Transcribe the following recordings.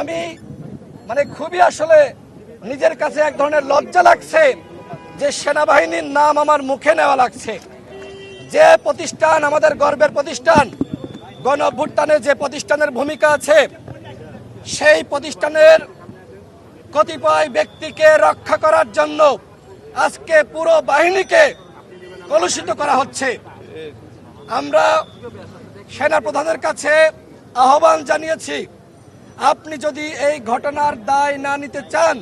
আমি মানে খুবই আসলে নিজের কাছে এক ধরনের লজ্জা লাগছে যে সেনাবাহিনীর নাম আমার মুখে নেওয়া লাগছে। যে প্রতিষ্ঠান আমাদের গর্বের প্রতিষ্ঠান, গণ যে প্রতিষ্ঠানের ভূমিকা আছে, সেই প্রতিষ্ঠানের কতিপয় ব্যক্তিকে রক্ষা করার জন্য আজকে পুরো বাহিনীকে কলুষিত করা হচ্ছে। আমরা সেনা প্রধানের কাছে আহ্বান জানিয়েছি আপনি যদি এই ঘটনার দায় না নিতে চান,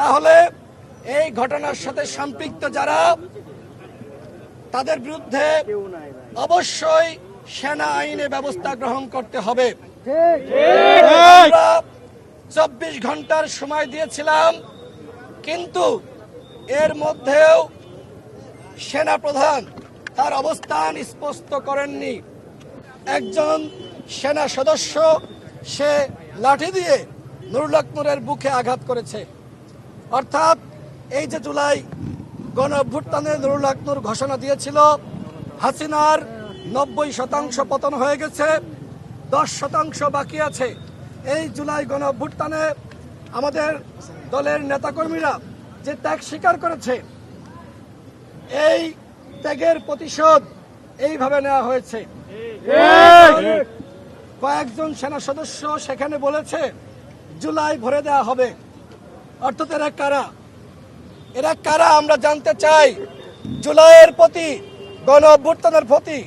তাহলে এই ঘটনার সাথে সম্পৃক্ত যারা, তাদের বিরুদ্ধে অবশ্যই সেনা আইনে ব্যবস্থা গ্রহণ করতে হবে। চব্বিশ ঘণ্টার সময় দিয়েছিলাম, কিন্তু এর মধ্যেও সেনা প্রধান তার অবস্থান স্পষ্ট করেননি। একজন সেনা সদস্য সে লাঠি দিয়ে নুরুল আকনুরের বুকে আঘাত করেছে। অর্থাৎ এই যে জুলাই গণ অভ্যুত্থানে নুরুল আকনুর ঘোষণা দিয়েছিল, হাসিনার নব্বই শতাংশ পতন হয়ে গেছে, দশ শতাংশ বাকি আছে। এই জুলাই গণ অভ্যুত্থানে আমাদের দলের নেতাকর্মীরা যে ত্যাগ স্বীকার করেছে, এই ত্যাগের প্রতিশোধ এইভাবে নেওয়া হয়েছে। কয়েকজন সেনা সদস্য সেখানে বলেছে, জুলাই ভরে দেওয়া হবে। অর্থাৎ এরা কারা? এরা কারা আমরা জানতে চাই। জুলাইয়ের প্রতি, গণ অভ্যুত্থানের প্রতি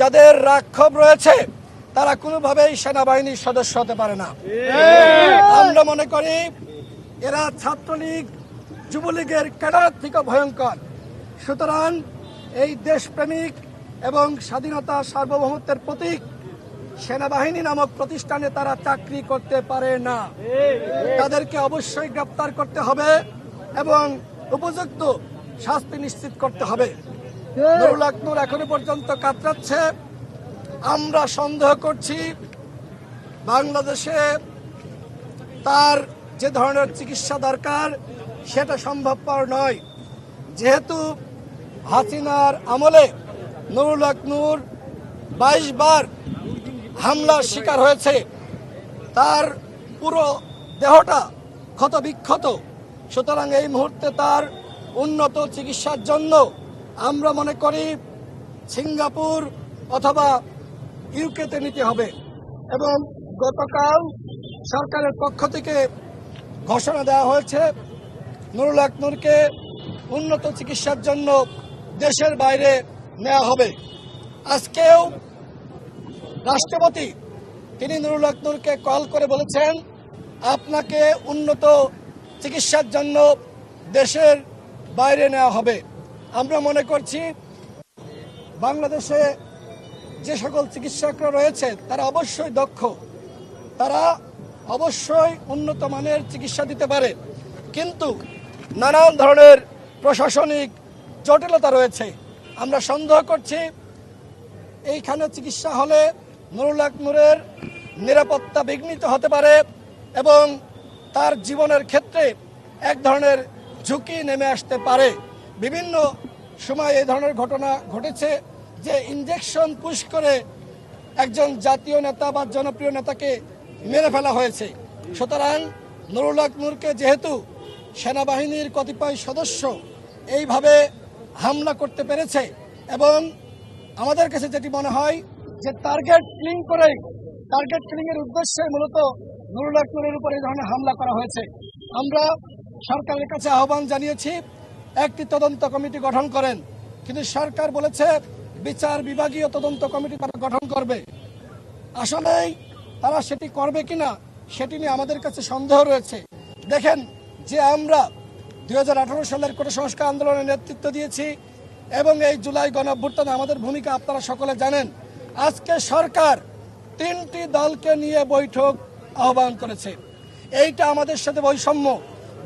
যাদের রাক্ষোভ রয়েছে, তারা কোনোভাবেই সেনাবাহিনীর সদস্য হতে পারে না। আমরা মনে করি, এরা ছাত্রলীগ, যুবলীগের ক্যাডার থেকে ভয়ঙ্কর। সুতরাং এই দেশপ্রেমিক এবং স্বাধীনতা সার্বভৌমত্বের প্রতীক সেনাবাহিনী নামক প্রতিষ্ঠানে তারা চাকরি করতে পারে না। তাদেরকে অবশ্যই গ্রেপ্তার করতে হবে এবং উপযুক্ত শাস্তি নিশ্চিত করতে হবে। নুরুল আকনুর এখনও পর্যন্ত কাতরাচ্ছে। আমরা সন্দেহ করছি বাংলাদেশে তার যে ধরনের চিকিৎসা দরকার, সেটা সম্ভবপর নয়। যেহেতু হাসিনার আমলে নুরুল আকনুর বাইশ বার হামলার শিকার হয়েছে। তার পুরো দেহটা ক্ষত বিক্ষত সুতরাং এই মুহূর্তে তার উন্নত চিকিৎসার জন্য আমরা মনে করি সিঙ্গাপুর অথবা ইউকেতে নিতে হবে এবং গতকাল সরকারের পক্ষ থেকে ঘোষণা দেওয়া হয়েছে, নুরুল আকনুরকে উন্নত চিকিৎসার জন্য দেশের বাইরে নেওয়া হবে। আজকেও রাষ্ট্রপতি তিনি নুরুল আকনুরকে কল করে বলেছেন, আপনাকে উন্নত চিকিৎসার জন্য দেশের বাইরে নেওয়া হবে। আমরা মনে করছি বাংলাদেশে যে সকল চিকিৎসকরা রয়েছে, তারা অবশ্যই দক্ষ। তারা অবশ্যই উন্নত মানের চিকিৎসা দিতে পারে। কিন্তু নানান ধরনের প্রশাসনিক জটিলতা রয়েছে। আমরা সন্দেহ করছি, এইখানে চিকিৎসা হলে নুরুল আকনুরের নিরাপত্তা বিঘ্নিত হতে পারে এবং তার জীবনের ক্ষেত্রে এক ধরনের ঝুঁকি নেমে আসতে পারে। বিভিন্ন সময় এই ধরনের ঘটনা ঘটেছে যে ইঞ্জেকশন পুশ করে একজন জাতীয় নেতা বা জনপ্রিয় নেতাকে মেরে ফেলা হয়েছে। সুতরাং নুরুল আকনুরকে যেহেতু সেনাবাহিনীর কতিপয় সদস্য এইভাবে হামলা করতে পেরেছে এবং আমাদের কাছে যেটি মনে হয় যে টার্গেট কিলিং করেই টার্গেট কিলিং এর উদ্দেশ্যে মূলত নুরুল আকনুরের উপর এই ধরনের হামলা করা হয়েছে। আমরা সরকারের কাছে আহ্বান জানিয়েছি, একটি তদন্ত কমিটি গঠন করেন। কিন্তু সরকার বলেছে, বিচার বিভাগীয় তদন্ত কমিটি তারা গঠন করবে। আসলেই তারা সেটি করবে কিনা, সেটি নিয়ে আমাদের কাছে সন্দেহ রয়েছে। দেখেন, যে আমরা দুই হাজার আঠারো সালের কোটা সংস্কার আন্দোলনের নেতৃত্ব দিয়েছি এবং এই জুলাই গণ আমাদের ভূমিকা আপনারা সকলে জানেন। আজকে সরকার তিনটি দলকে নিয়ে বৈঠক আহ্বান করেছে। এইটা আমাদের সাথে বৈষম্য।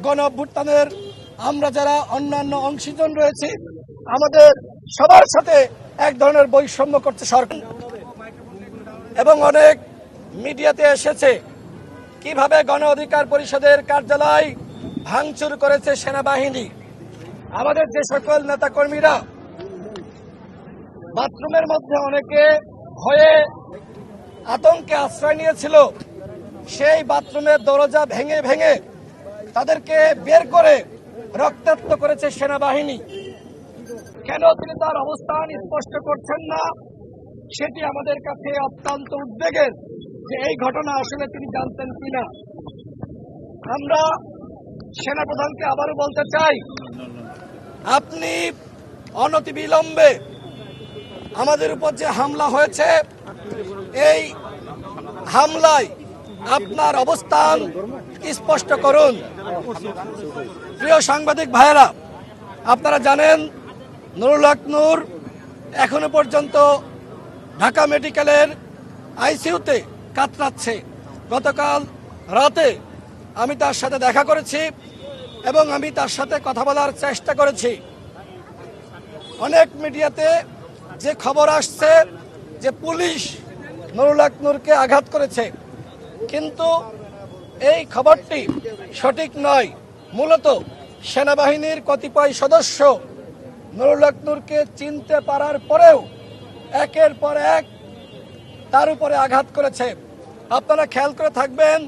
গণ অভ্যুত্থানের আমরা যারা অন্যান্য অংশীজন রয়েছে, আমাদের সবার সাথে এক ধরনের বৈষম্য করছে সরকার। এবং অনেক মিডিয়াতে এসেছে কীভাবে গণ অধিকার পরিষদের কার্যালয় ভাঙচুর করেছে সেনাবাহিনী। আমাদের যে সকল নেতা কর্মীরা বাথরুমের মধ্যে অনেকে ভয়ে আতঙ্কে আশ্রয় নিয়েছিল। সেই বাথরুমের দরজা ভেঙে ভেঙে তাদেরকে বের করে রক্তাক্ত করেছে সেনাবাহিনী। কেন তিনি তার অবস্থান স্পষ্ট করছেন না? সেটি আমাদের কাছে অত্যন্ত উদ্বেগের যে এই ঘটনা আসলে তিনি জানতেন কিনা। আমরা সেনাপ্রধানকে আবারও বলতে চাই আপনি অনতিবিলম্বে আমাদের উপর যে হামলা হয়েছে, এই হামলায় আপনার অবস্থান স্পষ্ট করুন। প্রিয় সাংবাদিক ভাইয়েরা, আপনারা জানেন, নুরুল হক নূর এখনও পর্যন্ত ঢাকা মেডিকেলের আইসিইউতে কাতরাচ্ছে। গতকাল রাতে আমি তার সাথে দেখা করেছি এবং আমি তার সাথে কথা বলার চেষ্টা করেছি। অনেক মিডিয়াতে যে খবর আসছে যে পুলিশ নুরুল হক নূরকে আঘাত করেছে, কিন্তু এই খবরটি সঠিক নয়। মূলত সেনাবাহিনীর কতিপয় সদস্য নুরুল হক নূরকে চিনতে পারার পরেও একের পর এক তার উপরে আঘাত করেছে। আপনারা খেয়াল করে থাকবেন